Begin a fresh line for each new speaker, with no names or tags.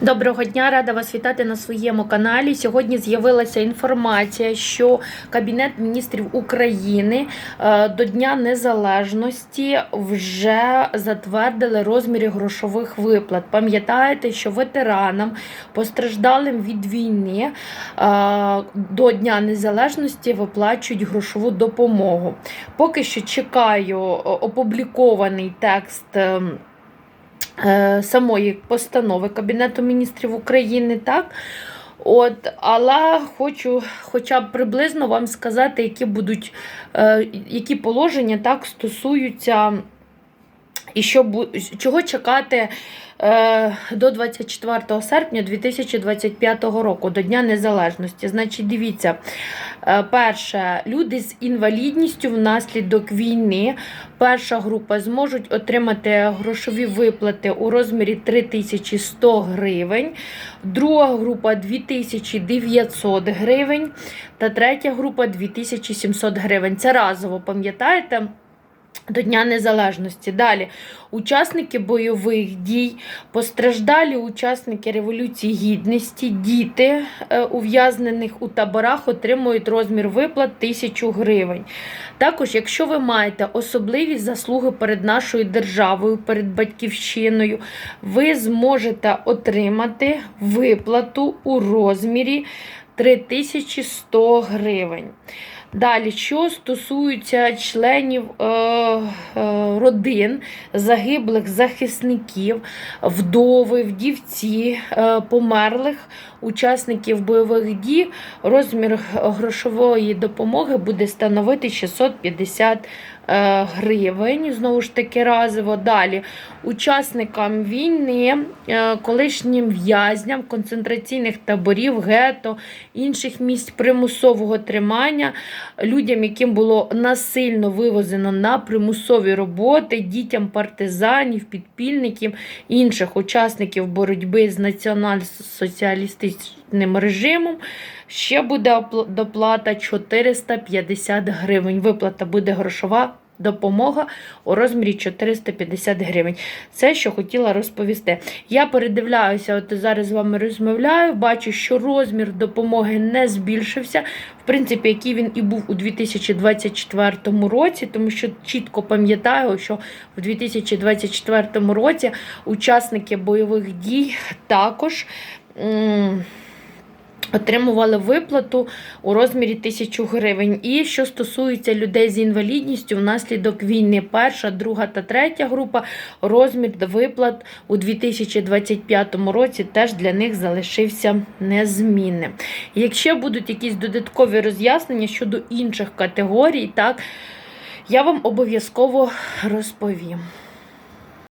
Доброго дня, рада вас вітати на своєму каналі. Сьогодні з'явилася інформація, що Кабінет міністрів України е, до Дня Незалежності вже затвердили розміри грошових виплат. Пам'ятаєте, що ветеранам, постраждалим від війни, е, до Дня Незалежності виплачують грошову допомогу. Поки що чекаю е, опублікований текст. Е, самої постанови Кабінету міністрів України, так? От, але хочу хоча б приблизно вам сказати, які будуть, е, які положення так стосуються і що, чого чекати е, до 24 серпня 2025 року, до Дня Незалежності. Значить, дивіться, е, перше, люди з інвалідністю внаслідок війни, перша група зможуть отримати грошові виплати у розмірі 3100 гривень, друга група 2900 гривень та третя група 2700 гривень. Це разово, пам'ятаєте? До Дня Незалежності. Далі учасники бойових дій, постраждалі учасники Революції Гідності, діти е, ув'язнених у таборах отримують розмір виплат 1000 гривень. Також, якщо ви маєте особливі заслуги перед нашою державою, перед батьківщиною, ви зможете отримати виплату у розмірі 3100 гривень. Далі, що стосується членів е, е, родин загиблих захисників, вдови, вдівці, е, померлих учасників бойових дій, розмір грошової допомоги буде становити 650 е, гривень. Знову ж таки, разово. Далі, учасникам війни, е, колишнім в'язням концентраційних таборів, гетто, інших місць примусового тримання, людям, яким було насильно вивезено на примусові роботи, дітям партизанів, підпільників, інших учасників боротьби з націонал-соціалістичним режимом. Ще буде доплата 450 гривень. Виплата буде грошова. Допомога у розмірі 450 гривень. Це, що хотіла розповісти. Я передивляюся, от зараз з вами розмовляю, бачу, що розмір допомоги не збільшився. В принципі, який він і був у 2024 році, тому що чітко пам'ятаю, що в 2024 році учасники бойових дій також. м, Отримували виплату у розмірі 1000 гривень. І що стосується людей з інвалідністю, внаслідок війни, перша, друга та третя група, розмір виплат у 2025 році теж для них залишився незмінним. Якщо будуть якісь додаткові роз'яснення щодо інших категорій, так, я вам обов'язково розповім.